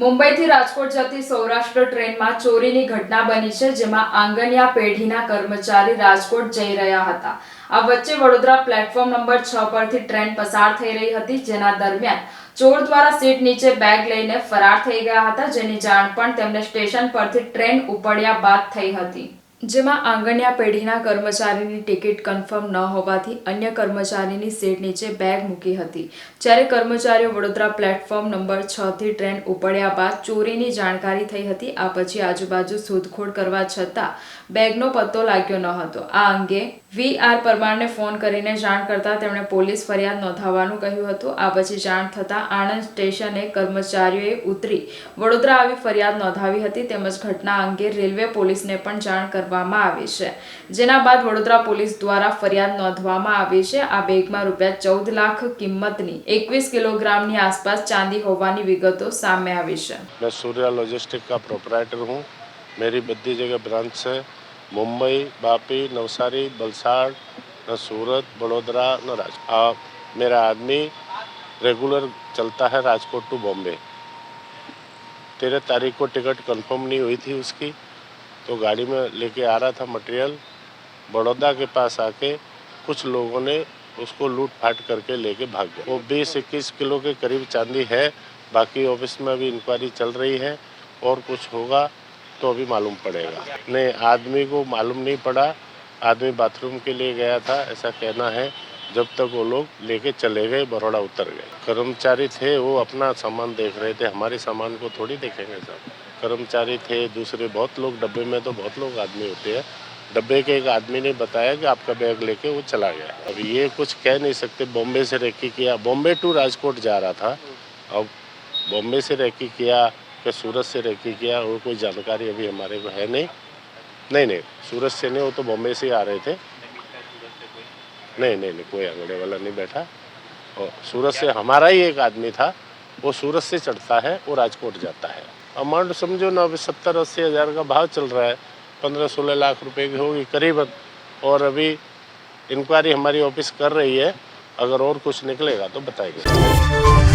મુંબઈથી રાજકોટ જતી સૌરાષ્ટ્ર ટ્રેનમાં ચોરીની ઘટના બની છે, જેમાં આંગણિયા પેઢીના કર્મચારી રાજકોટ જઈ રહ્યા હતા. આ વચ્ચે વડોદરા પ્લેટફોર્મ નંબર છ પરથી ટ્રેન પસાર થઈ રહી હતી, જેના દરમિયાન ચોર દ્વારા સીટ નીચે બેગ લઈને ફરાર થઈ ગયા હતા, જેની જાણ પણ તેમને સ્ટેશન પરથી ટ્રેન ઉપડ્યા બાદ થઈ હતી. જેમાં આંગણિયા પેઢીના કર્મચારીની ટિકિટ કન્ફર્મ ન હોવાથી અન્ય કર્મચારીની સીટ નીચે બેગ મૂકી હતી. જ્યારે કર્મચારીઓ વડોદરા પ્લેટફોર્મ નંબર છથી ટ્રેન ઉપડ્યા બાદ ચોરીની જાણકારી થઈ હતી, આ પછી આજુબાજુ શોધખોળ કરવા છતાં બેગનો પત્તો લાગ્યો ન હતો. આ અંગે વી આર પરમારને ફોન કરીને જાણ કરતા તેમણે પોલીસ ફરિયાદ નોંધાવવાનું કહ્યું હતું. આ પછી જાણ થતાં આણંદ સ્ટેશને કર્મચારીઓએ ઉતરી વડોદરા આવી ફરિયાદ નોંધાવી હતી. તેમજ ઘટના અંગે રેલવે પોલીસને પણ જાણ કરવામાં આવી છે જેના બાદ વડોદરા પોલીસ દ્વારા ફરિયાદ નોંધવામાં આવી છે આ બેગમાં રૂપિયા ચૌદ લાખ કિંમતની એકવીસ કિલોગ્રામની આસપાસ ચાંદી હોવાની વિગતો સામે આવી છે मैं सूर्या लॉजिस्टिक का प्रोपराइटर हूँ मेरी बद्दी जगह ब्रांच है मुंबई वापी नवसारी बलसाड़ न सूरत बड़ोदरा न राज आ, मेरा आदमी रेगुलर चलता है राजकोट टू बॉम्बे तेरह तारीख को टिकट कंफर्म नहीं हुई थी उसकी तो गाड़ी में लेके आ रहा था मटेरियल बड़ौदा के पास आके कुछ लोगों ने उसको लूट फाट करके लेके भाग गए वो बीस इक्कीस किलो के करीब चांदी है। बाकी ऑफ़िस में अभी इंक्वायरी चल रही है। और कुछ होगा तो अभी मालूम पड़ेगा। नहीं, आदमी को मालूम नहीं पड़ा। आदमी बाथरूम के लिए गया था, ऐसा कहना है। जब तक वो लोग लेके चले गए बड़ौदा उतर गए। कर्मचारी थे, वो अपना सामान देख रहे थे। हमारे सामान को थोड़ी देखेंगे सब। कर्मचारी थे, दूसरे बहुत लोग, डब्बे में तो बहुत लोग आदमी होते हैं। डब्बे के एक आदमी ने बताया कि आपका बैग लेके वो चला गया। अब ये कुछ कह नहीं सकते, बॉम्बे से रेकी किया। बॉम्बे टू राजकोट जा रहा था। अब बॉम्बे से रेकी किया कि सूरत से रेकी किया वो कोई जानकारी अभी हमारे को है नहीं। नहीं नहीं, सूरत से नहीं, वो तो बॉम्बे से आ रहे थे। नहीं नहीं नहीं, कोई आंगड़े वाला नहीं बैठा। और सूरत से हमारा ही एक आदमी था, वो सूरत से चढ़ता है, वो राजकोट जाता है। अमाउंट समझो ना, अभी सत्तर अस्सी हज़ार का भाव चल रहा है। पंद्रह सोलह लाख रुपए की होगी करीबन और अभी इंक्वायरी हमारी ऑफ़िस कर रही है। अगर और कुछ निकलेगा तो बताएँगे।